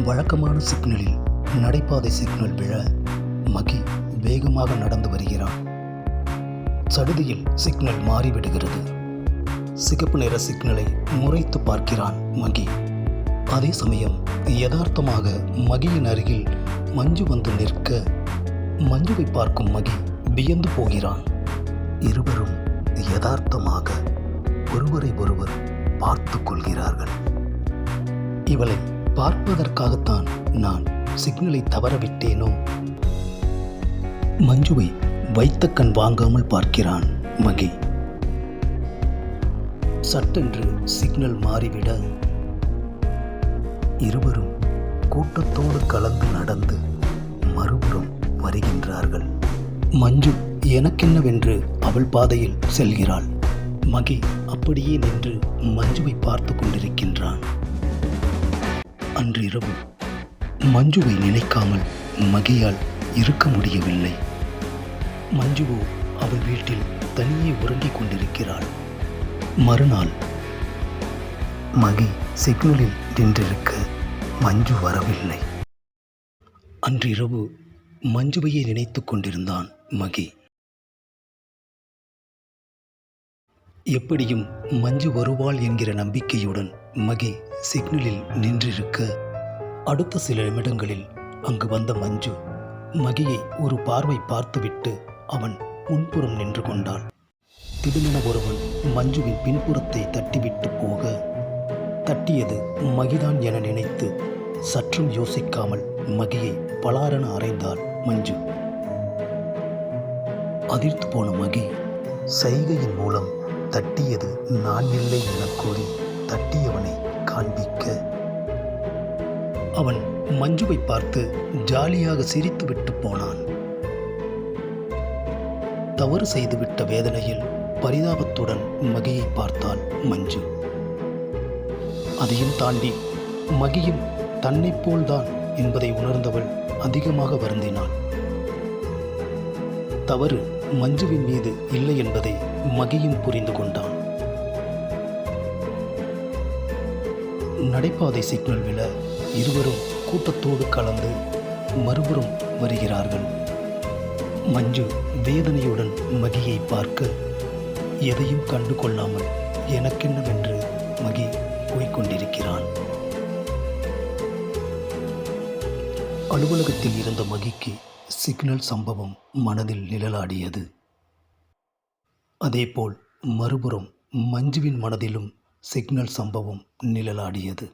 வழக்கமான சிக்னலில் நடைபாதை சிக்னல் விழ மகி வேகமாக நடந்து வருகிறான். சடுதியில் சிக்னல் மாறிவிடுகிறது. சிகப்பு நிற சிக்னலை முறைத்து பார்க்கிறான் மகி. அதே சமயம் யதார்த்தமாக மகியின் அருகில் மஞ்சு வந்து நிற்க மஞ்சுவை பார்க்கும் மகி வியந்து போகிறான். இருவரும் யதார்த்தமாக ஒருவரை ஒருவர் பார்த்து கொள்கிறார்கள். இவளை பார்ப்பதற்காகத்தான் நான் சிக்னலை தவறவிட்டேனோ? மஞ்சுவை வைத்த கண் வாங்காமல் பார்க்கிறான் மகி. சட்டென்று சிக்னல் மாறிவிட இருவரும் கூட்டத்தோடு கலந்து நடந்து மறுபுறம் வருகின்றார்கள். மஞ்சு எனக்கென்னவென்று அவள் பாதையில் செல்கிறாள். மகி அப்படியே நின்று மஞ்சுவை பார்த்து கொண்டிருக்கின்றான். அன்று இரவு மஞ்சுவை நினைக்காமல் மகியால் இருக்க முடியவில்லை. மஞ்சுவோ அவள் வீட்டில் தனியே உறங்கிக் கொண்டிருக்கிறாள். மறுநாள் மகி சிக்னலில் நின்றிருக்க மஞ்சு வரவில்லை. அன்றிரவு மஞ்சுவையே நினைத்துக் கொண்டிருந்தான் மகி. எப்படியும் மஞ்சு வருவாள் என்கிற நம்பிக்கையுடன் மகி சிக்னலில் நின்றிருக்க அடுத்த சில நிமிடங்களில் அங்கு வந்த மஞ்சு மகியை ஒரு பார்வை பார்த்துவிட்டு அவன் முன்புறம் நின்று கொண்டாள். திடுமென ஒருவன் மஞ்சுவின் பின்புறத்தை தட்டிவிட்டு போக தட்டியது மகிதான் என நினைத்து சற்றும் யோசிக்காமல் மகியை பலாரென அறைந்தாள் மஞ்சு. அதிர்த்து போன மகி சைகையின் மூலம் தட்டியது நான் இல்லை என கூறி தட்டியவனை காண்பிக்க. அவன் மஞ்சுவை பார்த்து ஜாலியாக சிரித்துவிட்டு போனான். தவறு செய்துவிட்ட வேதனையில் பரிதாபத்துடன் மகியை பார்த்தாள் மஞ்சு. அதையும் தாண்டி மகியும் தன்னைப் போல்தான் என்பதை உணர்ந்தவள் அதிகமாக வருந்தினாள். தவறு மஞ்சுவின் மீது இல்லை என்பதை மகியும் புரிந்து கொண்டான். நடைபாதை சிக்னல் விழ இருவரும் கூட்டத்தோடு கலந்து மறுபுறம் வருகிறார்கள். மஞ்சு வேதனையுடன் மகியை பார்க்க எதையும் கண்டு கொள்ளாமல் எனக்கென்னவென்று மகி போய்க்கொண்டிருக்கிறான். அலுவலகத்தில் இருந்த மகிக்கு சிக்னல் சம்பவம் மனதில் நிழலாடியது. அதேபோல் மறுபுறம் மஞ்சுவின் மனதிலும் சிக்னல் சம்பவம் நிழலாடியது.